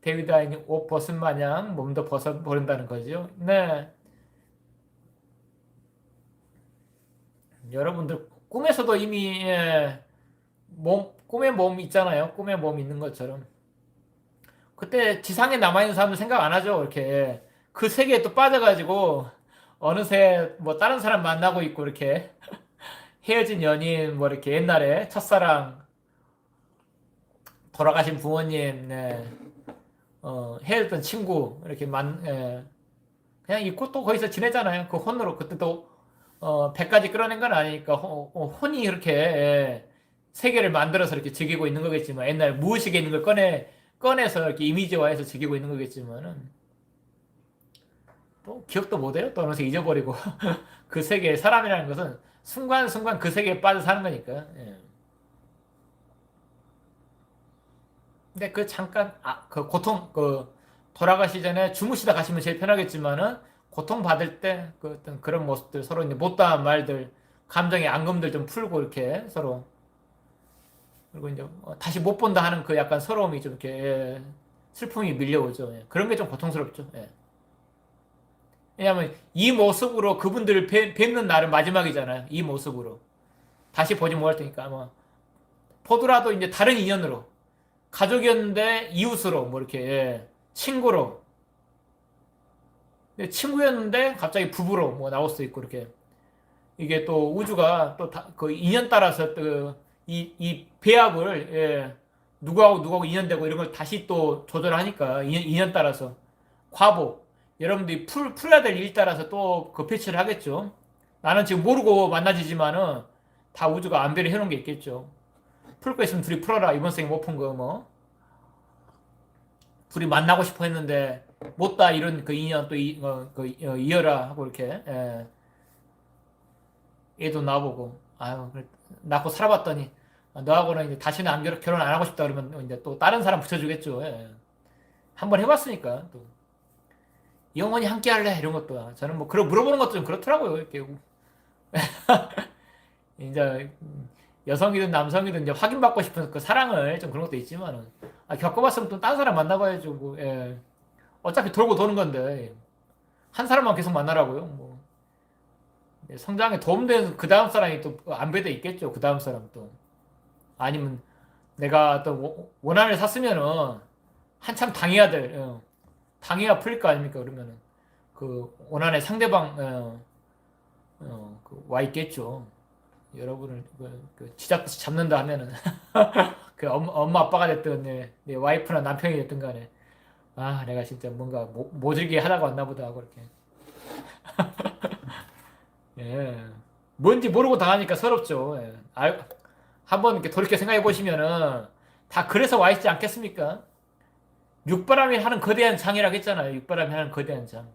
데이비드 옷 벗은 마냥 몸도 벗어 버린다는 거죠. 네. 여러분들 꿈에서도 이미 예, 몸 꿈의 몸 있잖아요. 꿈의 몸 있는 것처럼. 그때 지상에 남아 있는 사람들 생각 안 하죠. 이렇게 그 세계에 또 빠져가지고 어느새 뭐 다른 사람 만나고 있고 이렇게 헤어진 연인 뭐 이렇게 옛날에 첫사랑 돌아가신 부모님 네. 어, 헤어졌던 친구 이렇게 만 예. 그냥 있고 또 거기서 지내잖아요. 그 혼으로 그때도 어, 100까지 끌어낸 건 아니니까 호- 어, 혼이 이렇게 예, 세계를 만들어서 이렇게 즐기고 있는 거겠지만 옛날 무의식에 있는 걸 꺼내 꺼내서 이렇게 이미지화해서 즐기고 있는 거겠지만은 또 기억도 못해요. 또 어느새 잊어버리고 그 세계의 사람이라는 것은 순간순간 그 세계에 빠져 사는 거니까. 예. 근데 그 잠깐 아 그 고통 그 돌아가시 전에 주무시다 가시면 제일 편하겠지만은 고통 받을 때 그 어떤 그런 모습들 서로 이제 못다한 말들 감정의 앙금들 좀 풀고 이렇게 서로 그리고 이제 어, 다시 못 본다 하는 그 약간 서러움이 좀 이렇게 예, 슬픔이 밀려오죠. 예. 그런 게 좀 고통스럽죠. 예. 왜냐하면 이 모습으로 그분들을 뵈, 뵙는 날은 마지막이잖아요. 이 모습으로 다시 보지 못할 테니까 아마 보더라도 이제 다른 인연으로 가족이었는데 이웃으로 뭐 이렇게 예, 친구로 친구였는데 갑자기 부부로 뭐 나올 수 있고 이렇게 이게 또 우주가 또 그 인연 따라서 또이 이 배합을 예, 누구하고 누구하고 인연되고 이런 걸 다시 또 조절하니까 인연, 인연 따라서 과보 여러분들이 풀 풀어야 될 일 따라서 또그 배치를 하겠죠. 나는 지금 모르고 만나지지만은 다 우주가 안배를 해놓은 게 있겠죠. 풀 거 있으면 둘이 풀어라. 이번 생에 못 푼 거 뭐. 둘이 만나고 싶어 했는데 못다 이런 그 인연 또 이, 어, 그, 어, 이어라 하고 이렇게 예. 얘도 나보고 아유 낳고 살아봤더니 아, 너하고는 이제 다시는 안 결혼, 결혼 안 하고 싶다 그러면 이제 또 다른 사람 붙여주겠죠. 예. 한번 해봤으니까 또 영원히 함께 할래 이런 것도 저는 뭐 그런 물어보는 것도 좀 그렇더라고요. 이렇게 이제 여성이든 남성이든 이제 확인받고 싶은 그 사랑을 좀 그런 것도 있지만은 아, 겪어봤으면 또딴 사람 만나봐야죠. 뭐, 예. 어차피 돌고 도는 건데 한 사람만 계속 만나라고요. 뭐 예, 성장에 도움되는 그 다음 사람이 또 안배돼 있겠죠. 그 다음 사람 또 아니면 내가 또 워- 원한을 샀으면은 한참 당해야 될 어, 당해야 풀릴 거 아닙니까? 그러면은 그 원한의 상대방 어, 어, 그 와 있겠죠. 여러분을 그, 그 지잡듯이 잡는다 하면은 그 엄마, 아빠가 됐든 내, 내 와이프나 남편이 됐든 간에 아 내가 진짜 뭔가 모, 모질게 하다가 왔나 보다 하고 이렇게. 예. 뭔지 모르고 당하니까 서럽죠. 예. 아, 한번 이렇게 돌이켜 생각해 보시면은 다 그래서 와 있지 않겠습니까? 육바람이 하는 거대한 장이라고 했잖아요. 육바람이 하는 거대한 장